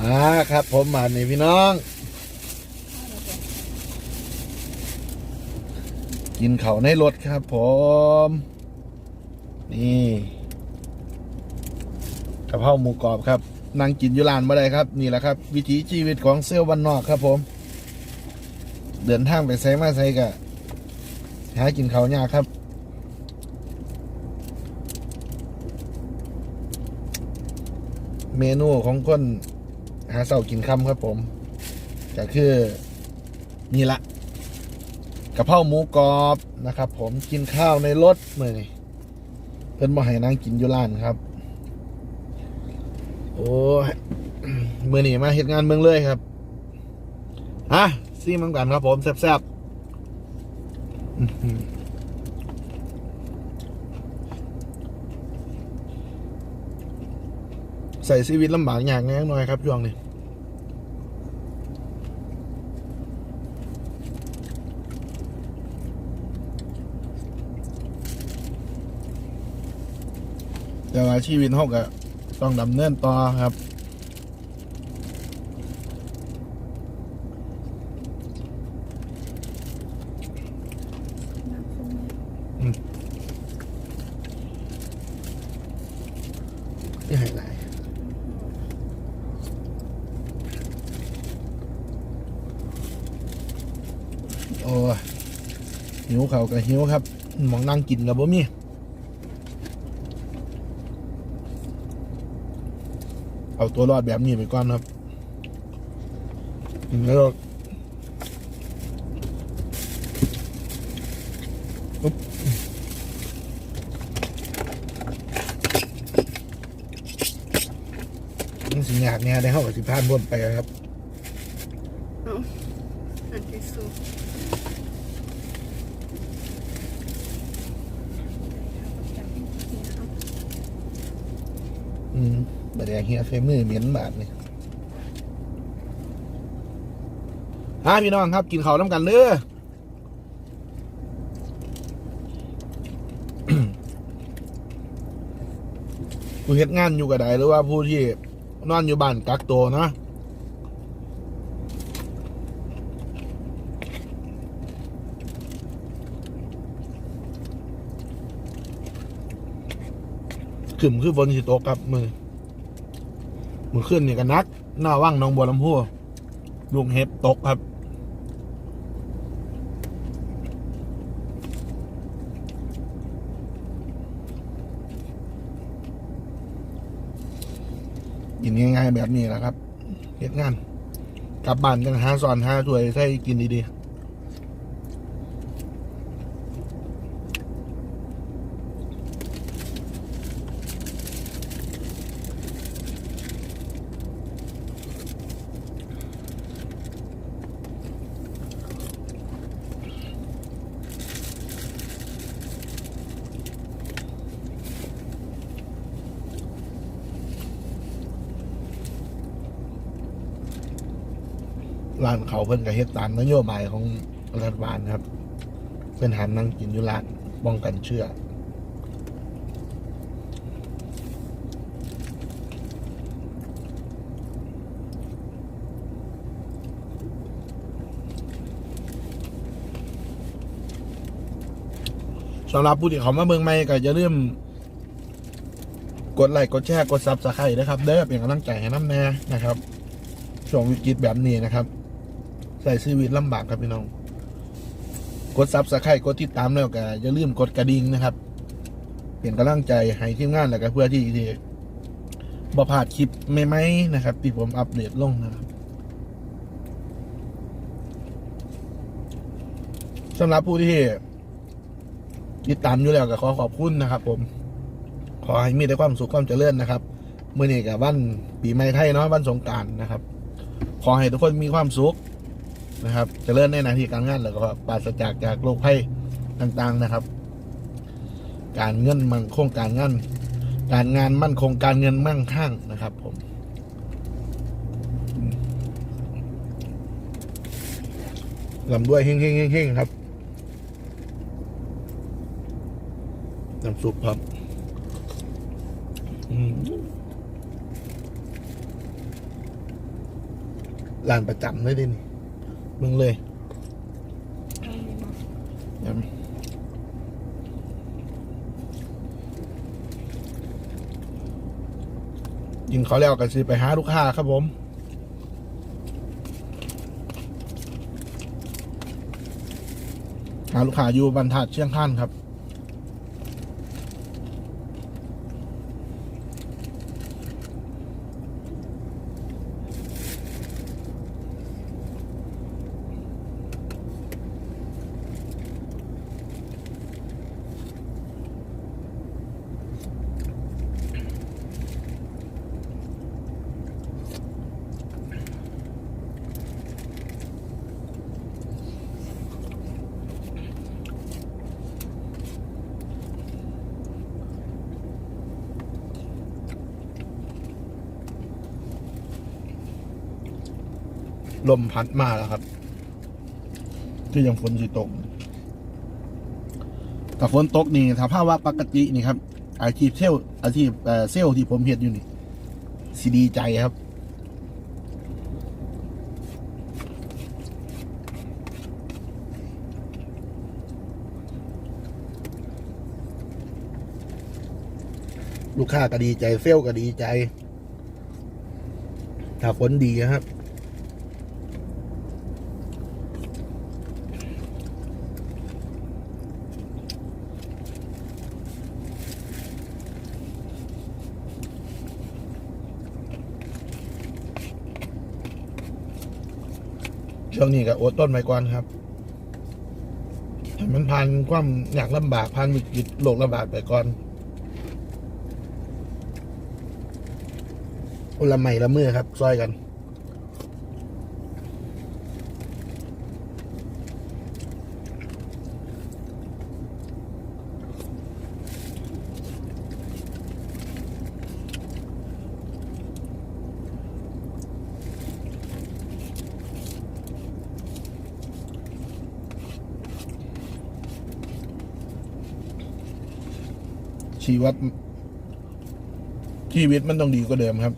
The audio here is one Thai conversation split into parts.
มาครับ ผมมาในพี่น้อง กินเขาในรถครับ ผม นี่กะเพราหมูกรอบครับนั่งกินอยู่ร้านมาได้ครับ นี่แหละครับ วิถีชีวิตของเซลล์วันนอกครับ ผม เดินทางไปไซมาไซกะหากินเขายากครับเมนูของคน หาเสากินคำครับผมก็คือนี่ละกะเพราหมูกรอบนะครับ ผมกินข้าวในรถเมื่อนี่เพิ่อนบ่ให้นั่งกินอยู่ร้านครับ โอ้ยมื่อนี้มาเห็ดงานเมืองเลยครับฮะซี่มังกันครับ ผมแซ่บๆใส่ชีวิตลำบากอย่างแน่น้อยครับช่วงนี้ แต่ว่าชีวิตเขาก็ต้องดำเนินต่อครับ นี่ให้ไหนโอ้หิวเขากับหิวครับหมองนั่งกินกับบ่มี เอาตัวรอดแบบนี้ไปก่อนครับแล้วอุ๊บมันสิยากเนี่ยได้เข้ากับสิพานบนไปครับเอาอันที่สุดอืม บดแดงเฮียเฟมือเหม็นบาดนี่ฮะพี่น้องครับ กินข้าวน้ำกันเด้อผู้เฮ็ดงานอยู่กับใดหรือว่าผู้ที่นอนอยู่บ้านกักตัวนะขึ้นคือฝนสิตกครับมือ มือขึ้นนี่กันนักหน้าว่างหนองบัวลำพูลูกเห็บตกครับ กินง่ายๆแบบนี้แหละครับเฮ็ดงาน กลับบ้านกันหาสอนหาถ้วยใส่กินดีๆ ร้านเขาเพิ่นก็เฮ็ดตามนโยบายของรัฐบาลครับ เพิ่นหามนั่งกินอยู่ร้านป้องกันเชื้อสำหรับผู้ที่เขามาเมืองใหม่ก็อย่าลืมกดไลค์กดแชร์กดซับสไครต์นะครับเด้อเป็นกำลังใจให้น้ำแน่นะครับช่วงวิกฤตแบบนี้นะครับ ส่ชีวิตลำบากครับพี่น้อง กดซับสไครต์กดติดตามแล้วก็อย่าลืมกดกระดิ่งนะครับ เป็นกำลังใจให้ทีมงานแล้วก็เพื่อที่ที่บ่พลาดคลิปใหม่ๆนะครับ ที่ผมอัปเดตลงนะครับสำหรับผู้ที่ติดตามอยู่แล้วก็ขอขอบคุณนะครับ ผม ขอให้มีแต่ความสุขความเจริญนะครับเมื่อนี้กับวันปีใหม่ไทยเนาะวันสงการนะครับ ขอให้ทุกคนมีความสุข นะครับจเจริญในหน้าที่การงานแล้วก็ปราศจากจากโรคภัยต่างๆนะครับ การเงินมั่งคงการงาน การงานมั่นคงการเงินมั่งคั่งนะครับ ผมลำด้วยเฮ้งๆๆๆครับน้ำซุปครับอืมร้านประจำเลยดินี่ มึงเลยเอาดีบ่เดี๋ยวยิงเขาแล้วกันสิไปหาลูกค้าครับผมหาลูกค้าอยู่บรรทัดเชียงคานครับ ลมพัดมาแล้วครับ ที่ยังฝนสิตกแต่ฝนตกนี่ถ้าภาวะปกตินี่ครับ อาชีพเซลอาชีพเออเซลที่ผมเห็นอยู่นี่สิดีใจครับ ลูกค้าก็ดีใจเซลก็ดีใจ ถ้าฝนดีครับ ช่วงนี้ก็อดต้นไม้ก่อนครับให้มันผ่านความอยากลำบากผ่านวิกฤตโรคระบาดไปก่อนอุละไม่ละมือครับ ซอยกัน ชีวิตชีวิตมันต้องดีกว่าเดิมครับ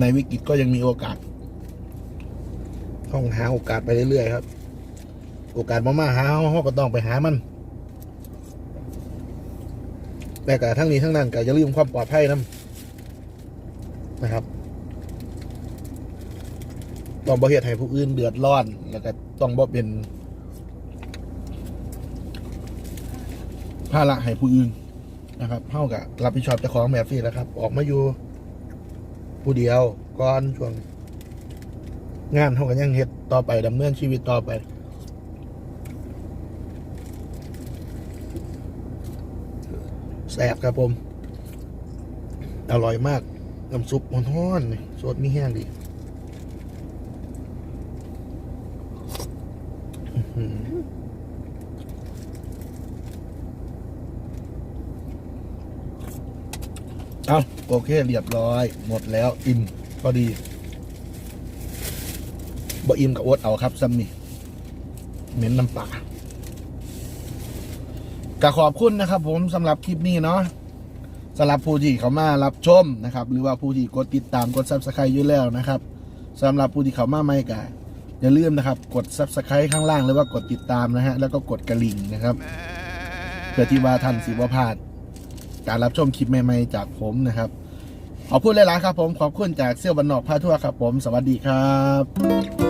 ในวิกฤตก็ยังมีโอกาส ต้องหาโอกาสไปเรื่อยๆครับ โอกาสมามาหาเราก็ต้องไปหามัน แต่กะทั้งนี้ทั้งนั้นก็อย่าลืมความปลอดภัยนะนะครับต้องบ่เหตุให้ผู้อื่นเดือดร้อน แล้วก็ต้องบ่เป็น ภาระให้ผู้อื่นนะครับเท่ากับรับผิดชอบเจ้าของแบบนี้แล้วครับ ออกมาอยู่ผู้เดียวก่อนช่วง งานเท่ากับยังเฮ็ดต่อไปดำเนินชีวิตต่อไปแสบครับผม อร่อยมากน้ำซุปร้อนๆนี่สดมีแห้งดีอือหือ เอาโอเคเรียบร้อย หมดแล้วอิ่มก็ดีบ่อิ่มกับอดเอาครับซัมนี่เหม็นน้ำปลากะขอบคุณนะครับ ผมสำหรับคลิปนี้เนาะสำหรับผู้ที่เขามารับชมนะครับ หรือว่าผู้ที่กดติดตามกดซับสไครต์อยู่แล้วนะครับสำหรับผู้ที่เขามาไม่กะอย่าลืมนะครับ กดซับสไครต์ข้างล่างหรือว่ากดติดตามนะฮะแล้วก็กดกระลิ่งนะครับเพื่อที่ว่าท่านสิบ่พลาด การรับชมคลิปใหม่ๆจากผมนะครับ ขอบคุณหลายๆครับผม ขอบคุณจากเซี่ยวบันนอกพาทั่วครับผม สวัสดีครับ